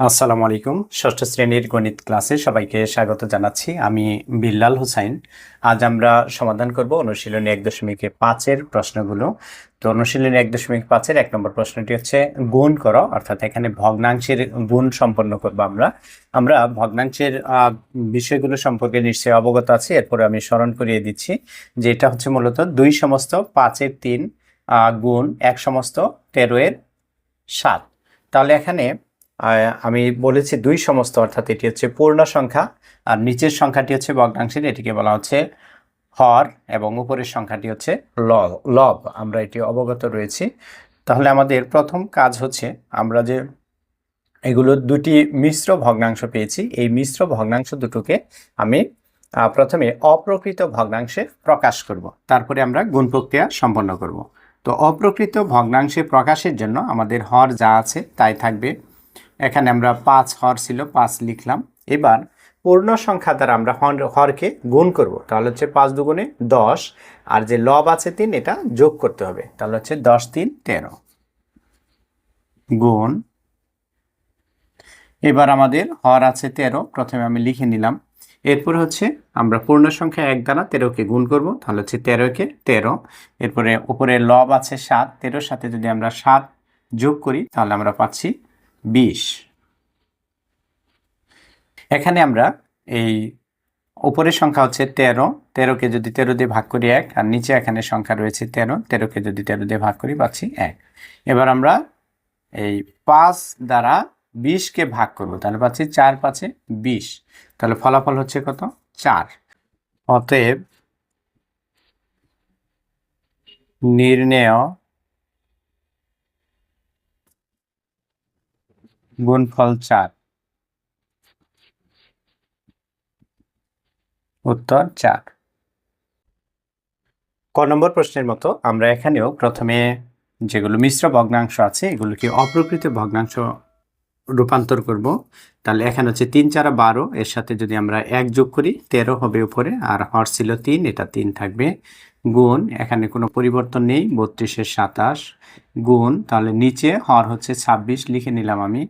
আসসালামু আলাইকুম। ষষ্ঠ শ্রেণির গণিত ক্লাসে সবাইকে স্বাগত জানাচ্ছি। আমি বিল্লাল হুসাইন। আজ আমরা সমাধান করব অনুশীলনী এক দশমিক পাঁচের প্রশ্নগুলো। তো অনুশীলনী এক দশমিক পাঁচের এক নম্বর প্রশ্নটি হচ্ছে, গুণ করো, অর্থাৎ এখানে ভগ্নাংশের গুণ সম্পন্ন করব আমরা। আমরা ভগ্নাংশের বিষয়গুলো সম্পর্কে নিশ্চয়ই অবগত আছি। এরপরে আমি স্মরণ করিয়ে দিচ্ছি যে এটা হচ্ছে মূলত দুই সমস্ত পাঁচের তিন গুণ, এক সমস্ত তেরো এর সাত। তাহলে এখানে আমি বলেছি দুই সমস্ত, অর্থাৎ এটি হচ্ছে পূর্ণ সংখ্যা আর নিচের সংখ্যাটি হচ্ছে ভগ্নাংশের। এটিকে বলা হচ্ছে হর এবং উপরের সংখ্যাটি হচ্ছে লব আমরা এটি অবগত রয়েছি। তাহলে আমাদের প্রথম কাজ হচ্ছে আমরা যে এগুলো দুটি মিশ্র ভগ্নাংশ পেয়েছি, এই মিশ্র ভগ্নাংশ দুটোকে আমি প্রথমে অপ্রকৃত ভগ্নাংশে প্রকাশ করব। তারপরে আমরা গুণ প্রক্রিয়া সম্পন্ন করব। তো অপ্রকৃত ভগ্নাংশে প্রকাশের জন্য আমাদের হর যা আছে তাই থাকবে এখানে আমরা পাঁচ হর ছিল, পাঁচ লিখলাম। এবার পূর্ণ সংখ্যা দ্বারা আমরা হর- হরকে গুণ করব। তাহলে হচ্ছে পাঁচ দুগুণে দশ, আর যে লব আছে তিন, এটা যোগ করতে হবে। তাহলে হচ্ছে দশ, তিন, তেরো। গুণ। এবার আমাদের হর আছে তেরো, প্রথমে আমি লিখে নিলাম। এরপর হচ্ছে আমরা পূর্ণ সংখ্যা এক দ্বারা তেরোকে গুণ করব। তাহলে হচ্ছে তেরোকে তেরো। এরপরে উপরে লব আছে সাত, তেরোর সাথে যদি আমরা সাত যোগ করি, তাহলে আমরা পাচ্ছি বিশ। এখানে আমরা এই উপরের সংখ্যা হচ্ছে তেরো। তেরোকে যদি তেরো দিয়ে ভাগ করি এক, আর নিচে এখানে সংখ্যা রয়েছে তেরো। তেরোকে যদি তেরো দিয়ে ভাগ করি পাচ্ছি এক। এবার আমরা এই পাঁচ দ্বারা বিশকে ভাগ করব, তাহলে পাচ্ছি চার পাঁচে বিশ। তাহলে ফলাফল হচ্ছে কত? চার। অতএব নির্ণেয় গুণফল চার। উত্তর চার। ক নম্বর প্রশ্নের মতো আমরা এখানেও প্রথমে যেগুলো মিশ্র ভগ্নাংশ আছে, এগুলোকে অপ্রকৃত ভগ্নাংশ রূপান্তর করব, তাহলে এখানে হচ্ছে তিন চারা বারো, এর সাথে যদি আমরা এক যোগ করি, তেরো হবে উপরে, আর হর ছিল তিন, এটা তিন থাকবে। গুণ, এখানে কোনো পরিবর্তন নেই বত্রিশের সাতাশ। গুণ, তাহলে নিচে হর হচ্ছে ছাব্বিশ, লিখে নিলাম আমি।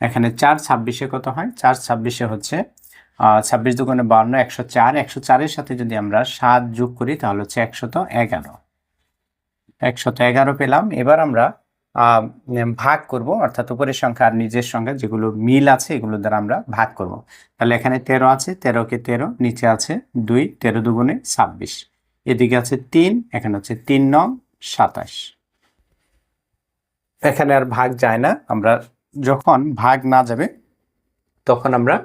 এখানে চার ছাব্বিশে কত হয়? চার ছাব্বিশে হচ্ছে ছাব্বিশ দুগুণে বান্ন, একশো চার। একশো চারের সাথে যদি আমরা সাত যোগ করি, তাহলে হচ্ছে একশত এগারো। একশত এগারো পেলাম। এবার আমরা ভাগ করব, অর্থাৎ উপরের সংখ্যা আর নিজের সংখ্যা যেগুলো মিল আছে, এগুলো দ্বারা আমরা ভাগ করব। তাহলে এখানে তেরো আছে, তেরোকে তেরো, নিচে আছে দুই, তেরো দুগুণে ছাব্বিশ। এদিকে আছে তিন, এখানে হচ্ছে তিন নং সাতাশ। এখানে আর ভাগ যায় না, আমরা যখন ভাগ না যাবে, তখন আমরা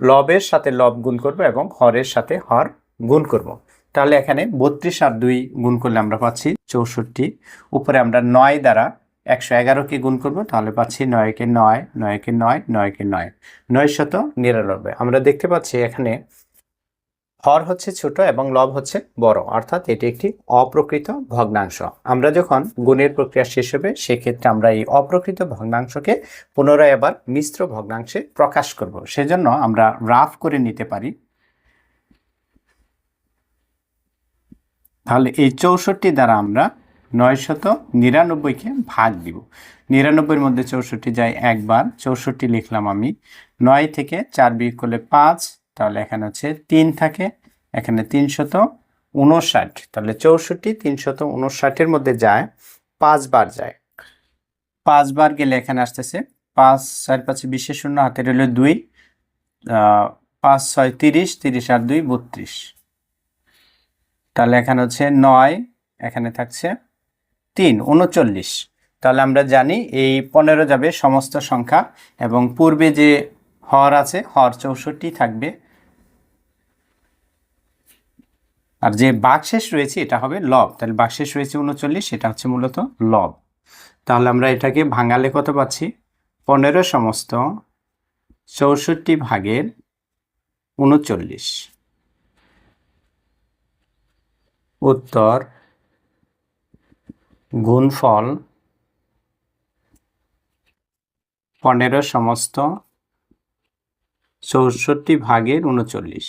লবের সাথে লব গুণ করব এবং হরের সাথে হর গুণ করব। তাহলে এখানে বত্রিশ আর দুই গুণ করলে আমরা পাচ্ছি চৌষট্টি। উপরে আমরা নয় দ্বারা একশো এগারোকে গুণ করব, তাহলে পাচ্ছি নয়কে নয় নয়কে নয় নয়কে নয়। নয় শত নিরানব্বই। আমরা দেখতে পাচ্ছি এখানে হর হচ্ছে ছোট এবং লব হচ্ছে বড়, অর্থাৎ এটি একটি অপ্রকৃত ভগ্নাংশ। আমরা যখন গুণের প্রক্রিয়া শেষ হবে, সেক্ষেত্রে আমরা এই অপ্রকৃত ভগ্নাংশকে পুনরায় আবার মিশ্র ভগ্নাংশে প্রকাশ করব। সেজন্য আমরা রাফ করে নিতে পারি। তাহলে এই চৌষট্টি দ্বারা আমরা নয়শত নিরানব্বইকে ভাগ দিব। নিরানব্বইয়ের মধ্যে চৌষট্টি যায় একবার, চৌষট্টি লিখলাম আমি। নয় থেকে চার বিয়োগ করলে পাঁচ, তাহলে এখানে হচ্ছে তিন থাকে। এখানে তিনশত উনষাট তাহলে চৌষট্টি তিনশত উনষাটের মধ্যে যায় পাঁচবার যায়। পাঁচবার গেলে এখানে আসতেছে পাঁচ, চার পাঁচে বিশেষ শূন্য হাতে রইল দুই পাঁচ ছয় তিরিশ তিরিশ আর দুই, বত্রিশ। তাহলে এখানে হচ্ছে নয়, এখানে থাকছে তিন, উনচল্লিশ। তাহলে আমরা জানি এই পনেরো যাবে সমস্ত সংখ্যা এবং পূর্বে যে হর আছে, হর চৌষট্টি থাকবে। আর যে বাকশেষ রয়েছে, এটা হবে লব। তাহলে বাকশেষ রয়েছে উনচল্লিশ সেটা হচ্ছে মূলত লব। তাহলে আমরা এটাকে ভাঙালে কত পাচ্ছি? পনেরো সমস্ত চৌষট্টি ভাগের উনচল্লিশ। উত্তর গুণফল পনেরো সমস্ত চৌষট্টি ভাগের উনচল্লিশ।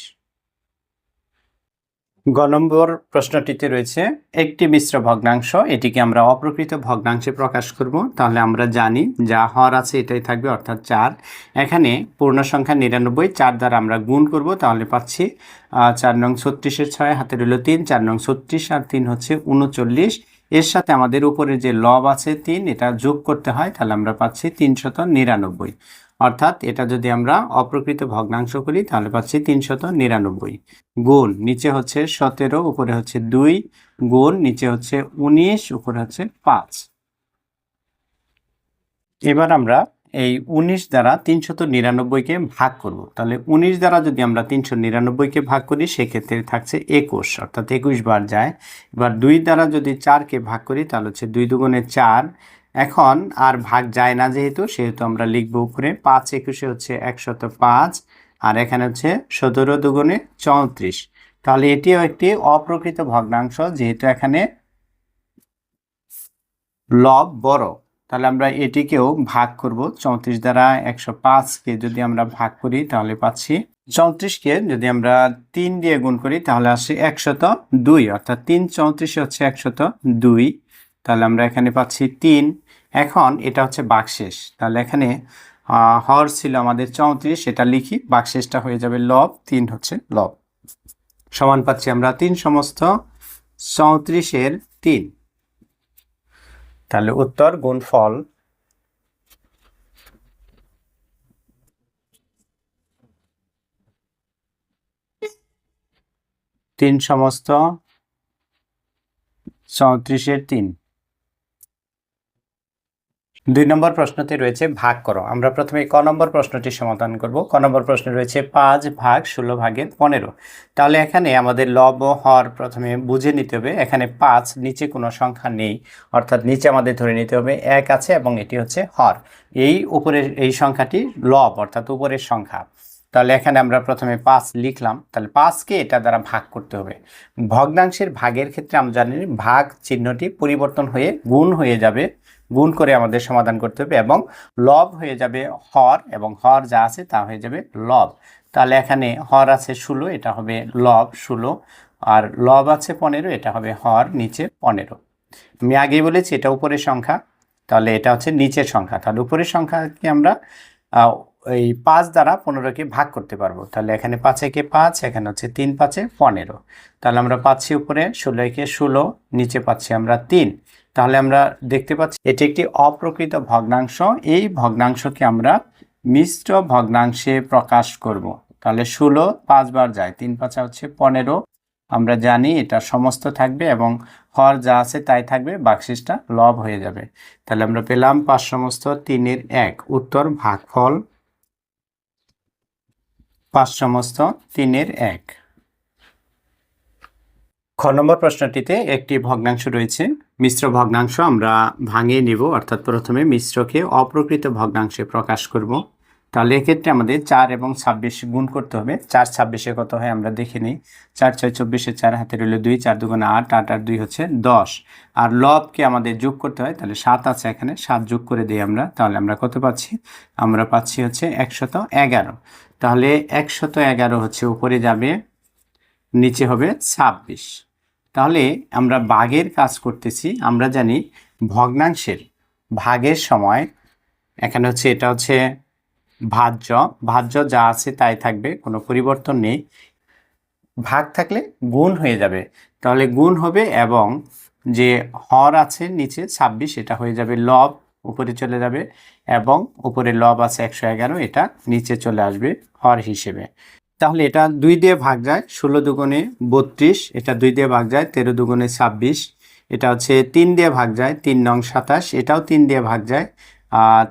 গ নম্বর প্রশ্নটিতে রয়েছে, একটি মিশ্র ভগ্নাংশ, এটিকে আমরা অপ্রকৃত ভগ্নাংশে প্রকাশ করব। তাহলে আমরা জানি যা হর আছে এটাই থাকবে, অর্থাৎ চার। এখানে পূর্ণ সংখ্যা নিরানব্বই, চার দ্বারা আমরা গুণ করব, তাহলে পাচ্ছি চার নং ছত্রিশের ছয় হাতে রইল তিন, চার নং ছত্রিশ আর তিন হচ্ছে উনচল্লিশ। এর সাথে আমাদের উপরে যে লব আছে তিন, এটা যোগ করতে হয়, তাহলে আমরা পাচ্ছি তিনশত নিরানব্বই। অর্থাৎ এটা যদি আমরা অপ্রকৃত ভগ্নাংশ করি তাহলে পাচ্ছি তিনশত নিরানব্বই। গুণ নিচে হচ্ছে সতেরো, উপরে হচ্ছে দুই। গুণ নিচে হচ্ছে উনিশ, উপরে হচ্ছে পাঁচ। এবার আমরা এই উনিশ দ্বারা তিনশত নিরানব্বইকে ভাগ করব। তাহলে উনিশ দ্বারা যদি আমরা তিনশো নিরানব্বইকে ভাগ করি, সেক্ষেত্রে থাকছে একুশ, অর্থাৎ একুশ বার যায়। এবার দুই দ্বারা যদি চারকে ভাগ করি, তাহলে হচ্ছে দুই দুগুণে চার। এখন আর ভাগ যায় না যেহেতু, সেহেতু আমরা লিখব উপরে পাঁচ একুশে হচ্ছে একশত পাঁচ, আর এখানে হচ্ছে সতেরো দুগুণে চৌত্রিশ। তাহলে এটিও একটি অপ্রকৃত ভগ্নাংশ, যেহেতু এখানে লব বড়। তাহলে আমরা এটিকেও ভাগ করব, চৌত্রিশ দ্বারা একশো পাঁচকে যদি আমরা ভাগ করি, তাহলে পাচ্ছি চৌত্রিশকে। যদি আমরা তিন দিয়ে গুণ করি, তাহলে আসে একশত দুই, অর্থাৎ তিন চৌত্রিশে হচ্ছে একশত দুই। তাহলে আমরা এখানে পাচ্ছি তিন। এখন এটা হচ্ছে বাকশেষ। তাহলে এখানে হর ছিল আমাদের চৌত্রিশ, এটা লিখি, বাকশেষটা হয়ে যাবে লব, তিন হচ্ছে লব। সমান পাচ্ছি আমরা তিন সমস্ত, চৌত্রিশের তিন। তাহলে উত্তর গুণফল তিন সমস্ত, চৌত্রিশের তিন। দুই নম্বর প্রশ্নতে রয়েছে ভাগ করো। আমরা প্রথমে ক নম্বর প্রশ্নটি সমাধান করব। ক নম্বর প্রশ্নে রয়েছে পাঁচ ভাগ ষোলো ভাগের পনেরো। তাহলে এখানে আমাদের লব হর প্রথমে বুঝে নিতে হবে, এখানে পাঁচ, নিচে কোনো সংখ্যা নেই। অর্থাৎ নিচে আমাদের ধরে নিতে হবে এক আছে এবং এটি হচ্ছে হর। এই উপরের এই সংখ্যাটি লব, অর্থাৎ উপরের সংখ্যা। তাহলে এখানে আমরা প্রথমে পাঁচ লিখলাম। তাহলে পাঁচকে এটা দ্বারা ভাগ করতে হবে। ভগ্নাংশের ভাগের ক্ষেত্রে আমরা জানি ভাগ চিহ্নটি পরিবর্তন হয়ে গুণ হয়ে যাবে। গুণ করে আমাদের সমাধান করতে হবে এবং লব হয়ে যাবে হর এবং হর যা আছে তা হয়ে যাবে লব। তাহলে এখানে হর আছে ষোলো, এটা হবে লব ষোলো। আর লব আছে পনেরো, এটা হবে হর নিচে পনেরো। আমি আগেই বলেছি এটা উপরের সংখ্যা। তাহলে এটা হচ্ছে নিচের সংখ্যা। তাহলে উপরের সংখ্যাকে আমরা এই পাঁচ দ্বারা পনেরোকে ভাগ করতে পারব। তাহলে এখানে পাঁচ একে পাঁচ, এখানে হচ্ছে তিন পাঁচে পনেরো। তাহলে আমরা পাচ্ছি উপরে ষোলো একে ষোলো, নিচে পাচ্ছি আমরা তিন। তাহলে আমরা দেখতে পাচ্ছি এটি একটি অপ্রকৃত ভগ্নাংশ। এই ভগ্নাংশকে আমরা মিশ্র ভগ্নাংশে প্রকাশ করব। তাহলে ষোলো পাঁচবার যায়, তিন পাঁচা হচ্ছে পনেরো। আমরা জানি এটা সমস্ত থাকবে এবং হর যা আছে তাই থাকবে, বাকশিসটা লব হয়ে যাবে। তাহলে আমরা পেলাম পাঁচ সমস্ত তিনের এক, উত্তর ভাগফল পাঁচ সমস্ত তিনের এক। খ নম্বর প্রশ্নটিতে একটি ভগ্নাংশ রয়েছে। মিশ্র ভগ্নাংশ আমরা ভাঙিয়ে নিব, অর্থাৎ প্রথমে মিশ্রকে অপ্রকৃত ভগ্নাংশে প্রকাশ করব। তাহলে এক্ষেত্রে আমাদের চার এবং ছাব্বিশ গুণ করতে হবে। চার ছাব্বিশে কত হয় আমরা দেখে নিই। চার ছয় চব্বিশে চার হাতে রইল দুই, চার দুগুণে আট আট আর দুই হচ্ছে দশ। আর লবকে আমাদের যোগ করতে হয়, তাহলে সাত আছে এখানে, সাত যোগ করে দিই আমরা। তাহলে আমরা কত পাচ্ছি? আমরা পাচ্ছি হচ্ছে একশত এগারো। তাহলে একশত এগারো হচ্ছে উপরে যাবে, নিচে হবে ছাব্বিশ। তাহলে আমরা বাঘের কাজ করতেছি, আমরা জানি ভগ্নাংশের ভাগের সময়, এখানে হচ্ছে এটা হচ্ছে ভাজ্য ভাজ্য যা আছে তাই থাকবে, কোনো পরিবর্তন নেই। ভাগ থাকলে গুণ হয়ে যাবে, তাহলে গুণ হবে এবং যে হর আছে নিচে ছাব্বিশ, এটা হয়ে যাবে লব। উপরে চলে যাবে এবং উপরে লব আছে একশো এগারো, এটা নিচে চলে আসবে হর হিসেবে। তাহলে এটা দুই দিয়ে ভাগ যায়, ষোলো দুগুণে বত্রিশ, এটা দুই দিয়ে ভাগ যায়, তেরো দুগুণে ছাব্বিশ, এটা হচ্ছে তিন দিয়ে ভাগ যায়, তিন নং সাতাশ, এটাও তিন দিয়ে ভাগ যায়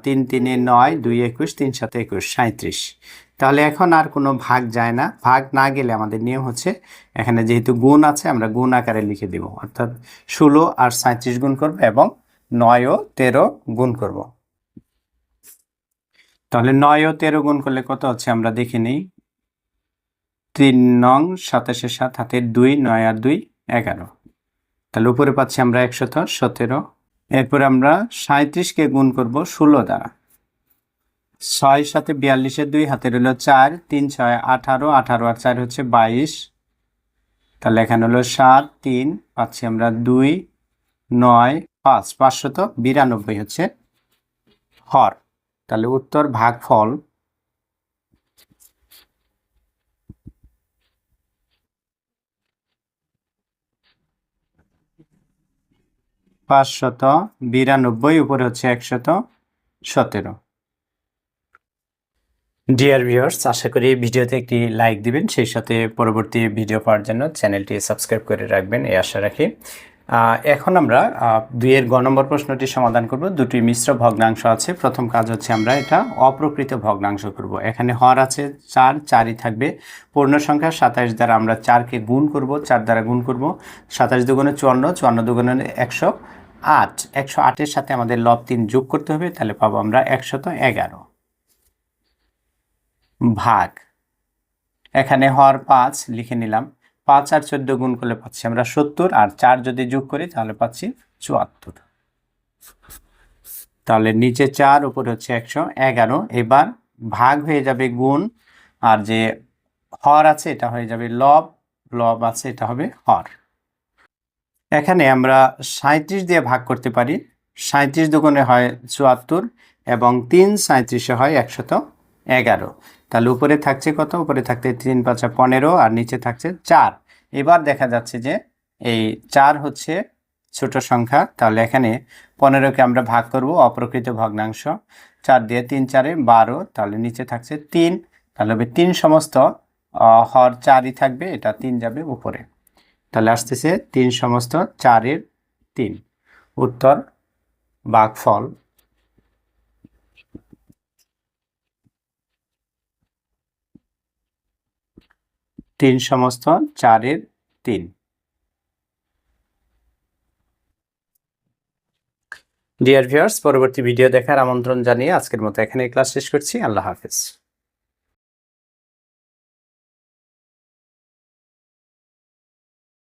তিন তিনে নয়, দুই একুশ, তিন সাথে একুশ সাঁত্রিশ তাহলে এখন আর কোনো ভাগ যায় না, ভাগ না গেলে আমাদের নিয়ম হচ্ছে এখানে যেহেতু গুণ আছে, আমরা গুণ আকারে লিখে দিব, অর্থাৎ ষোলো আর সাঁত্রিশ গুণ করব এবং নয় ও তেরো গুণ করব। তাহলে নয় ও তেরো গুণ করলে কত হচ্ছে আমরা দেখে নিই। তিন নং সাতাশের সাত হাতের দুই, নয় আর দুই, এগারো। তাহলে উপরে পাচ্ছি আমরা একশত সতেরো। এরপরে আমরা সাঁত্রিশকে গুণ করব ষোলো দ্বারা। ছয় সাথে বিয়াল্লিশে দুই হাতে রইল চার। তিন, ছয়, আঠারো আঠারো আর চার হচ্ছে বাইশ। তাহলে এখানে হলো সাত, তিন, পাচ্ছি আমরা দুই, নয় পাঁচ, পাঁচশত বিরানব্বই হচ্ছে হর। তাহলে উত্তর ভাগফল পাঁচশত বিরানব্বই, উপরে হচ্ছে একশত সতেরো। ডিয়ার ভিউয়ার্স আশা করি ভিডিওতে একটি লাইক দিবেন, সেই সাথে পরবর্তী ভিডিও পাওয়ার জন্য চ্যানেলটি সাবস্ক্রাইব করে রাখবেন, এই আশা রাখি। এখন আমরা দুইয়ের গ নম্বর প্রশ্নটি সমাধান করব। দুটি মিশ্র ভগ্নাংশ আছে। প্রথম কাজ হচ্ছে আমরা এটা অপ্রকৃত ভগ্নাংশ করব। এখানে হর আছে, চার, চারই থাকবে। পূর্ণ সংখ্যা সাতাশ দ্বারা আমরা চারকে গুণ করব, চার দ্বারা গুণ করব। সাতাশ দুগুণে চুয়ান্ন চুয়ান্ন দুগুণে একশো আট। একশো আটের সাথে আমাদের লব তিন যোগ করতে হবে, তাহলে পাবো আমরা একশত এগারো। ভাগ। এখানে হর পাঁচ লিখে নিলাম। পাঁচ আর চোদ্দ গুণ করলে পাচ্ছি আমরা সত্তর, আর চার যদি যোগ করি তাহলে পাচ্ছি চুয়াত্তর। তাহলে নিচে চার, উপরে হচ্ছে একশো এগারো। এবার ভাগ হয়ে যাবে গুণ, আর যে হর আছে এটা হয়ে যাবে লব লব আছে এটা হবে হর। এখানে আমরা সাঁত্রিশ দিয়ে ভাগ করতে পারি। সাঁত্রিশ দুগুণে হয় চুয়াত্তর, এবং তিন সাঁত্রিশে হয় একশত এগারো। তাহলে উপরে থাকছে কত? উপরে থাকছে তিন পাঁচা পনেরো আর নিচে থাকছে চার। এবার দেখা যাচ্ছে যে এই চার হচ্ছে ছোট সংখ্যা। তাহলে এখানে পনেরোকে আমরা ভাগ করব, অপ্রকৃত ভগ্নাংশ। চার দিয়ে তিন চারে বারো, তাহলে নিচে থাকছে তিন। তাহলে হবে তিন সমস্ত হর চারই থাকবে, এটা তিন যাবে উপরে। তাহলে আসতেছে তিন সমস্ত চারের তিন। উত্তর, বাঘফল। তিন সমস্ত চারের তিন। ডিয়ার ভিউয়ার্স পরবর্তী ভিডিও দেখার আমন্ত্রণ জানিয়ে আজকের মতো এখানে ক্লাস শেষ করছি। আল্লাহ হাফেজ।